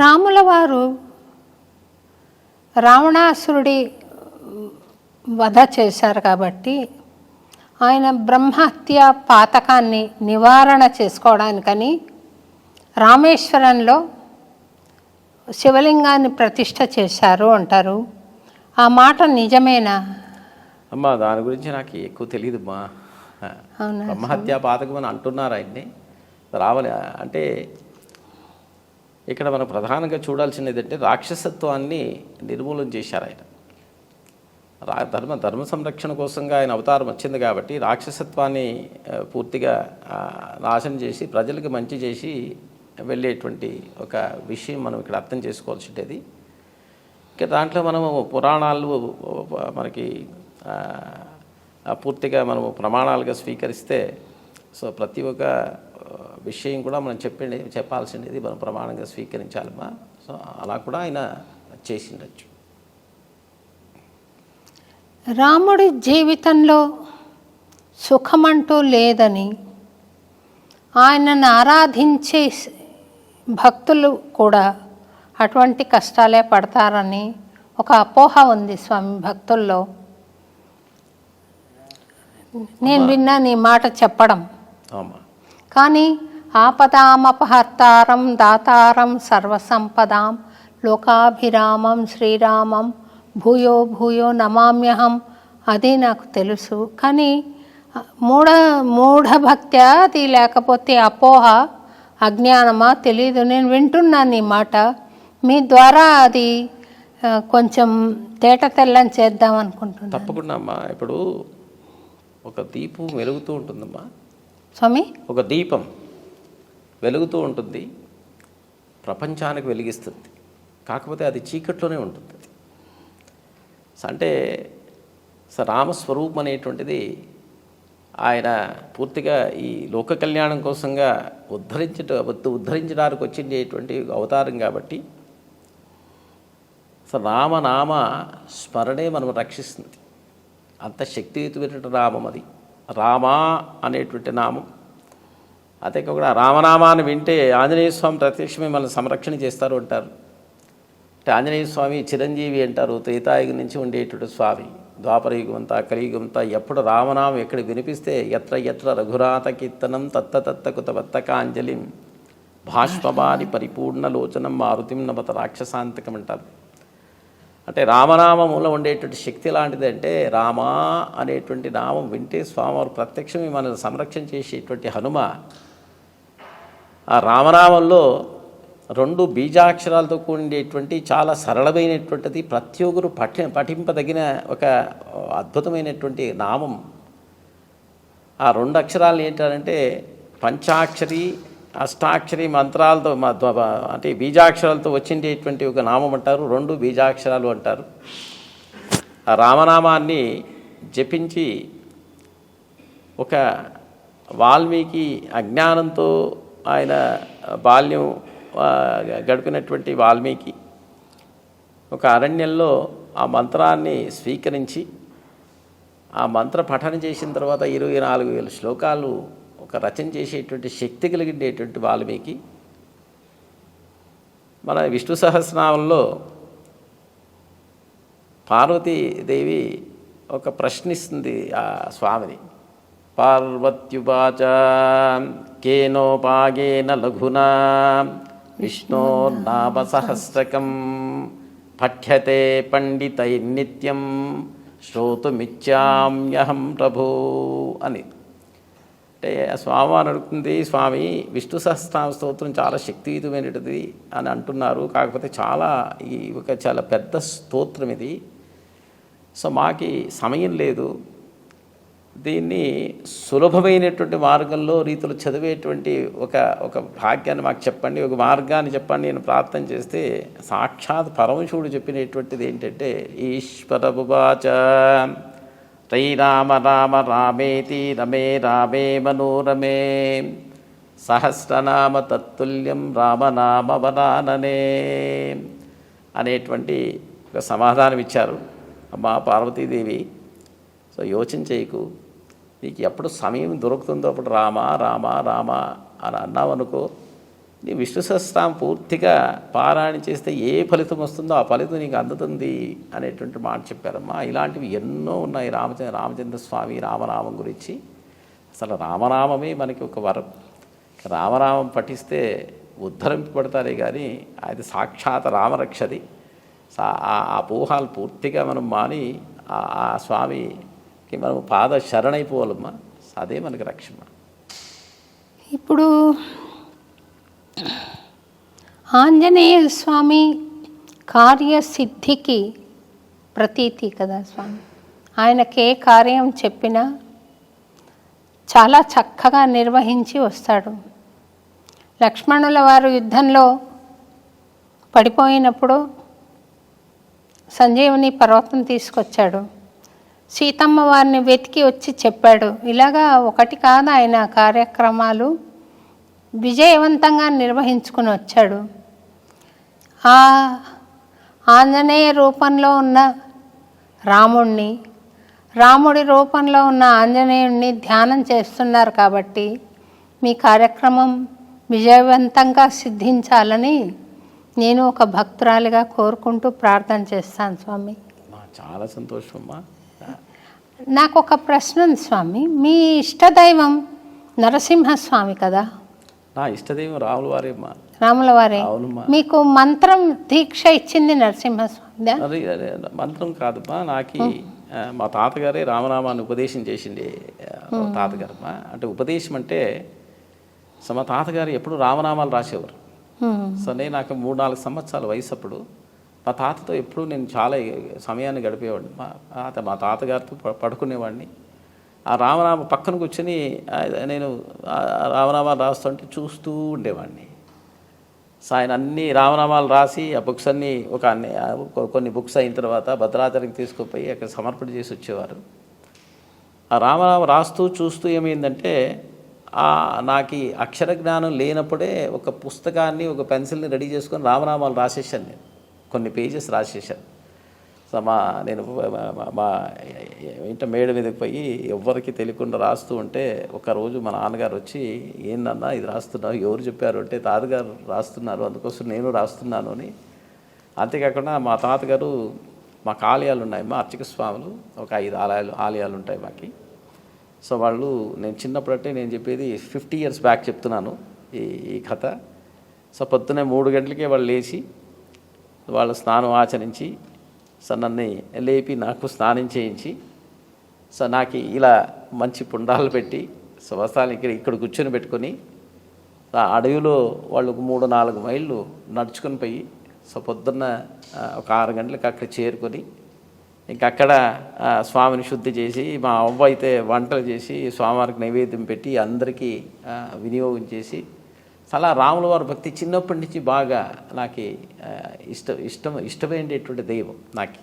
రాముల వారు రావణాసురుడి వధ చేశారు కాబట్టి ఆయన బ్రహ్మహత్య పాతకాన్ని నివారణ చేసుకోవడానికని రామేశ్వరంలో శివలింగాన్ని ప్రతిష్ఠ చేశారు అంటారు. ఆ మాట నిజమేనా? అమ్మా దాని గురించి నాకు ఎక్కువ తెలియదు అమ్మా. అవునా? బ్రహ్మహత్యా పాతకం అని అంటున్నారు ఆయన్ని. రావాలి అంటే ఇక్కడ మనం ప్రధానంగా చూడాల్సినది ఏంటంటే రాక్షసత్వాన్ని నిర్మూలన చేశారు ఆయన. రా ధర్మ ధర్మ సంరక్షణ కోసంగా ఆయన అవతారం వచ్చింది కాబట్టి రాక్షసత్వాన్ని పూర్తిగా నాశనం చేసి ప్రజలకు మంచి చేసి వెళ్ళేటువంటి ఒక విషయం మనం ఇక్కడ అర్థం చేసుకోవాల్సిండేది. ఇక దాంట్లో మనము పురాణాలు మనకి పూర్తిగా మనము ప్రమాణాలుగా స్వీకరిస్తే సో ప్రతి ఒక్క విషయం కూడా మనం చెప్పండి చెప్పాల్సింది మనం ప్రమాణంగా స్వీకరించాలమ్మా. సో అలా కూడా ఆయన చేసిండొచ్చు. రాముడి జీవితంలో సుఖమంటూ లేదని ఆయనను ఆరాధించే భక్తులు కూడా అటువంటి కష్టాలే పడతారని ఒక అపోహ ఉంది స్వామి భక్తుల్లో. నేను విన్నా నీ మాట చెప్పడం. కానీ ఆపదామపహర్తారం దాతారం సర్వసంపదాం. లోకాభిరామం శ్రీరామం భూయో భూయో నమామ్యహం. అది నాకు తెలుసు. కానీ మూఢ మూఢభక్త్యా అది లేకపోతే అపోహ అజ్ఞానమా తెలీదు. నేను వింటున్నాను ఈ మాట. మీ ద్వారా అది కొంచెం తేట తెల్లం చేద్దాం అనుకుంటున్నాను. తప్పకుండా అమ్మా. ఇప్పుడు ఒక దీపం వెలుగుతూ ఉంటుందమ్మా. స్వామి? ఒక దీపం. వెలుగుతూ ఉంటుంది ప్రపంచానికి వెలిగిస్తుంది. కాకపోతే అది చీకట్లోనే ఉంటుంది. అది. అంటే స రామస్వరూపం అనేటువంటిది ఆయన పూర్తిగా ఈ లోక కళ్యాణం కోసంగా ఉద్ధరించట ఉద్ధరించడానికి వచ్చిండేటువంటి అవతారం కాబట్టి రామనామ స్మరణే మనం రక్షిస్తుంది. అంత శక్తియుతమైనటువంటి నామం అది. రామా అనేటువంటి నామం. అంతేకాకుండా రామనామాన్ని వింటే ఆంజనేయ స్వామి ప్రత్యక్షమే మిమ్మల్ని సంరక్షణ చేస్తారు అంటారు. అంటే ఆంజనేయ స్వామి చిరంజీవి అంటారు త్రేతాయుగం నుంచి ఉండేటువంటి స్వామి ద్వాపరయుగం అంతా ఎప్పుడు రామనామం ఎక్కడ వినిపిస్తే ఎత్ర ఎత్ర రఘురాత కీర్తనం తత్త తత్త కుత వత్తకాంజలిం భాష్పమాని పరిపూర్ణలోచనం మారుతిం నమత రాక్షసాంతకం అంటారు. అంటే రామనామములో ఉండేటువంటి శక్తి లాంటిది అంటే రామా అనేటువంటి నామం వింటే స్వామివారు ప్రత్యక్షమే మనల్ని సంరక్షణ చేసేటువంటి హనుమ ఆ రామనామంలో రెండు బీజాక్షరాలతో కూడినటువంటి చాలా సరళమైనటువంటిది ప్రతి ఒక్కరు పఠి పఠింపదగిన ఒక అద్భుతమైనటువంటి నామం. ఆ రెండు అక్షరాలు ఏంటంటే పంచాక్షరి అష్టాక్షరి మంత్రాలతో అంటే బీజాక్షరాలతో వచ్చిండేటువంటి ఒక నామం అంటారు రెండు బీజాక్షరాలు అంటారు. ఆ రామనామాన్ని జపించి ఒక వాల్మీకి అజ్ఞానంతో ఆయన బాల్యం గడిపినటువంటి వాల్మీకి ఒక అరణ్యంలో ఆ మంత్రాన్ని స్వీకరించి ఆ మంత్ర పఠనం చేసిన తర్వాత ఇరవై నాలుగు వేల శ్లోకాలు ఒక రచన చేసేటువంటి శక్తి కలిగిండేటువంటి వాల్మీకి. మన విష్ణు సహస్రనామంలో పార్వతీదేవి ఒక ప్రశ్నిస్తుంది ఆ స్వామిని. పార్వత్యువాచ. కేనోపాగేన లఘునా. విష్ణోర్నామ సహస్రకం పఠ్యతే పండితై నిత్యం శ్రోతుమిచ్చామ్యహం ప్రభు అని. అంటే స్వామివారు అడుగుతుంది స్వామి విష్ణు సహస్రనామ స్తోత్రం చాలా శక్తియుతమైనది అని అంటున్నారు. కాకపోతే చాలా ఈ ఒక చాలా పెద్ద స్తోత్రం ఇది. సో మాకి సమయం లేదు. దీన్ని సులభమైనటువంటి మార్గంలో రీతిలో చదివేటువంటి ఒక ఒక భాగ్యాన్ని మాకు చెప్పండి ఒక మార్గాన్ని చెప్పండి నేను ప్రార్థన చేస్తే సాక్షాత్ పరమశివుడు చెప్పినటువంటిది ఏంటంటే ఈశ్వరబువాచ శ్రీరామ రామ రామేతి రమే రామే మనోరమే సహస్రనామ తత్తుల్యం రామనామ వరాననే అనేటువంటి ఒక సమాధానం ఇచ్చారు అమ్మా పార్వతీదేవి. సో యోచన చేయకు. నీకు ఎప్పుడు సమయం దొరుకుతుందో అప్పుడు రామా రామా రామా అని అన్నావు అనుకో నీ విష్ణు సహస్రం పూర్తిగా పారాయణ చేస్తే ఏ ఫలితం వస్తుందో ఆ ఫలితం నీకు అందుతుంది అనేటువంటి మాట చెప్పారమ్మా. ఇలాంటివి ఎన్నో ఉన్నాయి రామచంద్ర రామచంద్ర స్వామి రామనామం గురించి. అసలు రామనామమే మనకి ఒక వరం. రామనామం పఠిస్తే ఉద్ధరింపబడతారే కానీ అది సాక్షాత్ రామరక్షది. ఆ- ఆ పూహాలు పూర్తిగా మనం మాని ఆ- స్వామి స్వామికి మనం పాద శరణైపోవాలమ్మా అదే మనకి రక్షణ ఇప్పుడు ఆంజనేయ స్వామి కార్యసిద్ధికి ప్రతీతి కదా స్వామి. ఆయనకే కార్యం చెప్పినా చాలా చక్కగా నిర్వహించి వస్తాడు. లక్ష్మణుల వారు యుద్ధంలో పడిపోయినప్పుడు సంజీవుని పర్వతం తీసుకొచ్చాడు. సీతమ్మ వారిని వెతికి వచ్చి చెప్పాడు. ఇలాగా ఒకటి కాదు ఆయన కార్యక్రమాలు. విజయవంతంగా నిర్వహించుకుని వచ్చాడు. ఆ ఆంజనేయ రూపంలో ఉన్న రాముణ్ణి రాముడి రూపంలో ఉన్న ఆంజనేయుణ్ణి ధ్యానం చేస్తున్నారు కాబట్టి మీ కార్యక్రమం విజయవంతంగా సిద్ధించాలని నేను ఒక భక్తురాలిగా కోరుకుంటూ ప్రార్థన చేస్తాను స్వామి. చాలా సంతోషం అమ్మా. నాకు ఒక ప్రశ్న ఉంది స్వామి. మీ ఇష్టదైవం నరసింహస్వామి కదా? నా ఇష్టదేవం రాముల వారేమ్మా. రాముల వారే. మీకు మంత్రం దీక్ష ఇచ్చింది నరసింహస్వామి మంత్రం కాదమ్మా. నాకు మా తాతగారే రామనామాన్ని ఉపదేశం ఓ తాతగారమ్మా. అంటే ఉపదేశం అంటే సో మా తాతగారు ఎప్పుడు రామనామాలు రాసేవారు. సో నేను నాకు మూడు నాలుగు సంవత్సరాల వయసు అప్పుడు మా తాతతో ఎప్పుడు నేను చాలా సమయాన్ని గడిపేవాడిని. మా తాత మా తాతగారితో పడుకునేవాడిని. ఆ రామనామ పక్కన కూర్చొని నేను రామనామాలు రాస్తుంటే చూస్తూ ఉండేవాడిని. సో ఆయన అన్ని రామనామాలు రాసి ఆ బుక్స్ అన్నీ ఒక అన్ని కొన్ని బుక్స్ అయిన తర్వాత భద్రాచలంకి తీసుకుపోయి అక్కడ సమర్పణ చేసి వచ్చేవారు. ఆ రామనామ రాస్తూ చూస్తూ ఏమైందంటే నాకు అక్షర జ్ఞానం లేనప్పుడే ఒక పుస్తకాన్ని ఒక పెన్సిల్ని రెడీ చేసుకొని రామనామాలు రాసేసాను నేను. కొన్ని పేజెస్ రాసేసాను సో మా నేను మా- మా- ఇంట మేడ మీదకి పోయి ఎవ్వరికి తెలియకుండా రాస్తూ ఉంటే ఒకరోజు మా నాన్నగారు వచ్చి ఏందన్నా ఇది రాస్తున్నావు? ఎవరు చెప్పారు? అంటే తాతగారు రాస్తున్నారు అందుకోసం నేను రాస్తున్నాను అని. అంతేకాకుండా మా తాతగారు మాకు ఆలయాలు ఉన్నాయి మా అర్చక స్వాములు ఒక ఐదు ఆలయాలు ఆలయాలు ఉంటాయి మాకి. సో వాళ్ళు నేను చిన్నప్పుడంటే నేను చెప్పేది ఫిఫ్టీ ఇయర్స్ బ్యాక్ చెప్తున్నాను ఈ ఈ కథ. సో పొద్దున్నే మూడు గంటలకే వాళ్ళు లేచి వాళ్ళ స్నానం ఆచరించి సో నన్ను లేపి నాకు స్నానం చేయించి సో నాకు ఇలా మంచి పుండాలు పెట్టి సో వస్త్రాలు ఇక్కడ ఇక్కడ కూర్చొని పెట్టుకొని ఆ అడవిలో వాళ్ళు మూడు నాలుగు మైళ్ళు నడుచుకొని పోయి సో పొద్దున్న ఒక ఆరు గంటలకు అక్కడ చేరుకొని ఇంక అక్కడ స్వామిని శుద్ధి చేసి మా అవ్వ అయితే వంటలు చేసి స్వామివారికి నైవేద్యం పెట్టి అందరికీ వినియోగం చేసి చాలా రాముల వారి భక్తి చిన్నప్పటి నుంచి బాగా నాకు ఇష్ట ఇష్టం ఇష్టమైనటువంటి దైవం నాకు.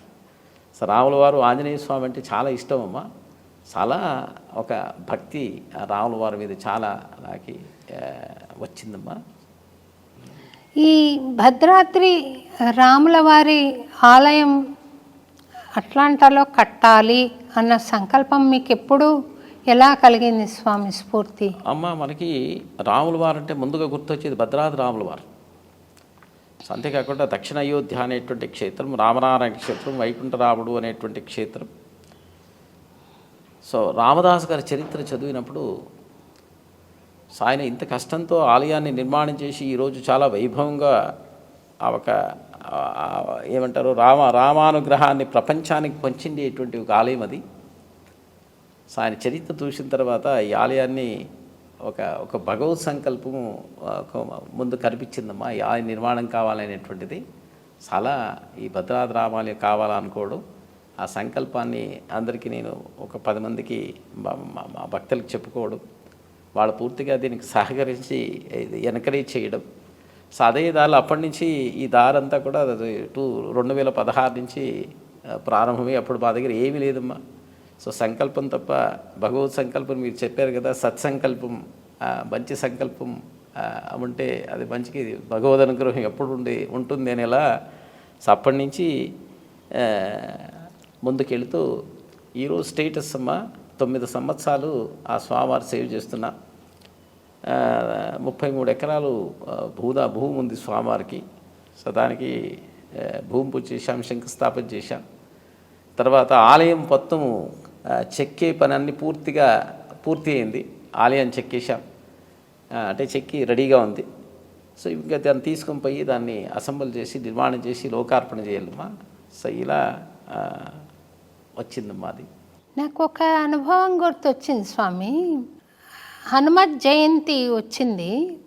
సో రాముల వారు ఆంజనేయ స్వామి అంటే చాలా ఇష్టం అమ్మా చాలా ఒక భక్తి రాముల వారి మీద చాలా నాకు వచ్చిందమ్మా. ఈ భద్రాద్రి రాముల వారి ఆలయం అట్లాంటాలో కట్టాలి అన్న సంకల్పం మీకు ఎప్పుడు ఎలా కలిగింది స్వామి స్ఫూర్తి? అమ్మ మనకి రాముల వారు అంటే ముందుగా గుర్తొచ్చేది భద్రాద్రి రాముల వారు. అంతేకాకుండా దక్షిణ అయోధ్య అనేటువంటి క్షేత్రం రామనారాయణ క్షేత్రం వైకుంఠరాముడు అనేటువంటి క్షేత్రం. సో రామదాస్ గారి చరిత్ర చదివినప్పుడు ఆయన ఇంత కష్టంతో ఆలయాన్ని నిర్మాణం చేసి ఈరోజు చాలా వైభవంగా ఆ ఒక ఏమంటారు రామ రామానుగ్రహాన్ని ప్రపంచానికి పంచిండేటువంటి ఒక ఆలయం అది. ఆయన చరిత్ర చూసిన తర్వాత ఈ ఆలయాన్ని ఒక ఒక భగవత్ సంకల్పము ముందు కనిపించిందమ్మా ఈ ఆలయ నిర్మాణం కావాలనేటువంటిది. చాలా ఈ భద్రాద్రి రామాలయం కావాలనుకోవడం. ఆ సంకల్పాన్ని అందరికీ నేను ఒక పది మందికి మా భక్తులకు చెప్పుకోవడం. వాళ్ళు పూర్తిగా దీనికి సహకరించి ఎన్కరేజ్ చేయడం. సో అదే దారిలో అప్పటి నుంచి ఈ దారంతా కూడా టూ రెండు వేల పదహారు నుంచి ప్రారంభమే ప్రారంభమై అప్పుడు మా దగ్గర ఏమీ లేదమ్మా. సో సంకల్పం తప్ప భగవత్ సంకల్పం మీరు చెప్పారు కదా సత్సంకల్పం మంచి సంకల్పం ఉంటే అది మంచికి భగవద్ అనుగ్రహం ఎప్పుడు ఉండి ఉంటుంది అని సో అప్పటి నుంచి ముందుకెళ్తూ ఈరోజు స్టేటస్ అమ్మ తొమ్మిది సంవత్సరాలు ఆ స్వామివారి సేవ చేస్తున్నా. ముప్పై మూడు ఎకరాలు భూదా భూమి ఉంది స్వామివారికి. సో దానికి భూమి పూజ చేశాం శంకుస్థాపన చేశాం. తర్వాత ఆలయం మొత్తము చెక్కే పని అన్ని పూర్తిగా పూర్తి అయింది. ఆలయం చెక్కేశాం అంటే చెక్కి రెడీగా ఉంది. సో ఇంకా దాన్ని తీసుకొని పోయి దాన్ని అసెంబుల్ చేసి నిర్మాణం చేసి లోకార్పణ చేయాలమ్మా. సో ఇలా వచ్చింది వచ్చిందమ్మా అది నాకు ఒక అనుభవం గుర్తొచ్చింది స్వామి. హనుమత్ జయంతి వచ్చింది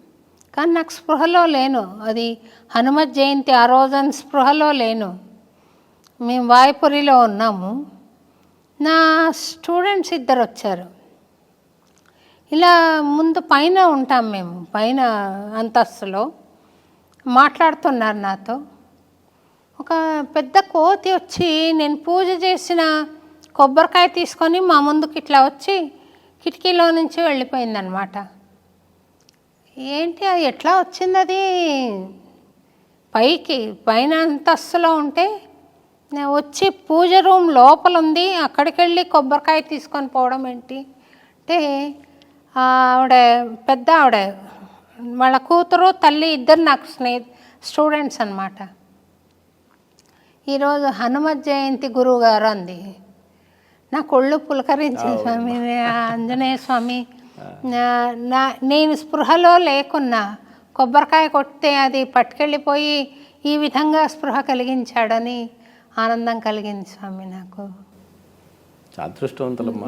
కానీ నాకు స్పృహలో లేను. అది హనుమత్ జయంతి ఆ రోజున స్పృహలో లేను. మేము వాయుపురిలో ఉన్నాము. నా స్టూడెంట్స్ ఇద్దరు వచ్చారు. ఇలా ముందు పైన ఉంటాం మేము పైన అంతస్తులో. మాట్లాడుతున్నారు నాతో. ఒక పెద్ద కోతి వచ్చి నేను పూజ చేసిన కొబ్బరికాయ తీసుకొని మా ముందుకి ఇట్లా వచ్చి కిటికీలో నుంచి వెళ్ళిపోయిందనమాట. ఏంటి అది ఎట్లా వచ్చింది అది? పైకి పైన అంతస్తులో ఉంటే నేను వచ్చి పూజ రూమ్ లోపల ఉంది అక్కడికి వెళ్ళి కొబ్బరికాయ తీసుకొని పోవడం ఏంటి? అంటే ఆవిడ పెద్ద ఆవిడ వాళ్ళ కూతురు తల్లి ఇద్దరు నాకు స్నేహ స్టూడెంట్స్ అనమాట ఈరోజు హనుమత్ జయంతి గురువు గారు అంది. నా కొళ్ళు పులకరించింది స్వామి ఆంజనేయ స్వామి. నా- నేను స్పృహలో లేకున్నా కొబ్బరికాయ కొడితే అది పట్టుకెళ్ళిపోయి ఈ విధంగా స్పృహ కలిగించాడని ఆనందం కలిగింది స్వామి నాకు. అదృష్టవంతులమ్మా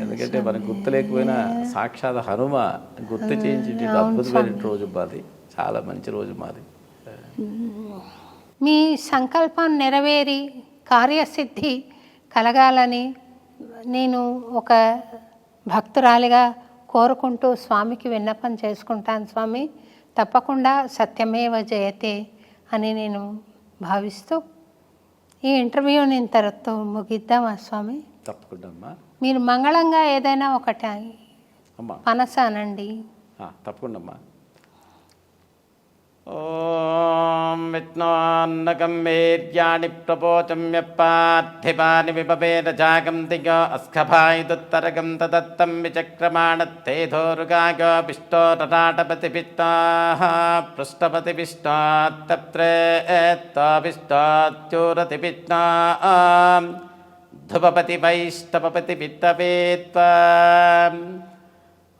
ఎందుకంటే మనకు గుర్తు లేకపోయినా సాక్షాత్ హనుమ గుర్తు చేయించేటి అద్భుతమైన రోజు మాది. చాలా మంచి రోజు మాది. మీ సంకల్పం నెరవేరి కార్యసిద్ధి కలగాలని నేను ఒక భక్తురాలిగా కోరుకుంటూ స్వామికి విన్నపం చేసుకుంటాను స్వామి. తప్పకుండా సత్యమేవ జయతే అని నేను భావిస్తూ ఈ ఇంటర్వ్యూని ఇంతటితో ముగిద్దామా స్వామి? తప్పకుండా అమ్మా. మీరు మంగళంగా ఏదైనా ఒకటి అమ్మా. తప్పకుండా అమ్మా. ఓం విష్ణోన్నకం వీర్యాణి ప్రపోచమ్య పార్థివాని విపవేద జాగం దిగో అస్ఖభాయిదుత్తరగం తదత్తం విచక్రమాణత్తేధోరుగాగో పిష్టో తటాటపతి పిష్టాః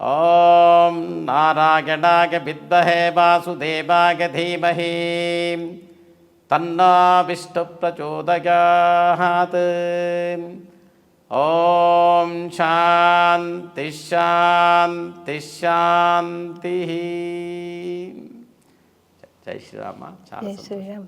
ॐ नारायणाय विद्महे वासुदेवाय धीमहि। तन्नो शांति शांति शांति जय श्री राम जय श्री राम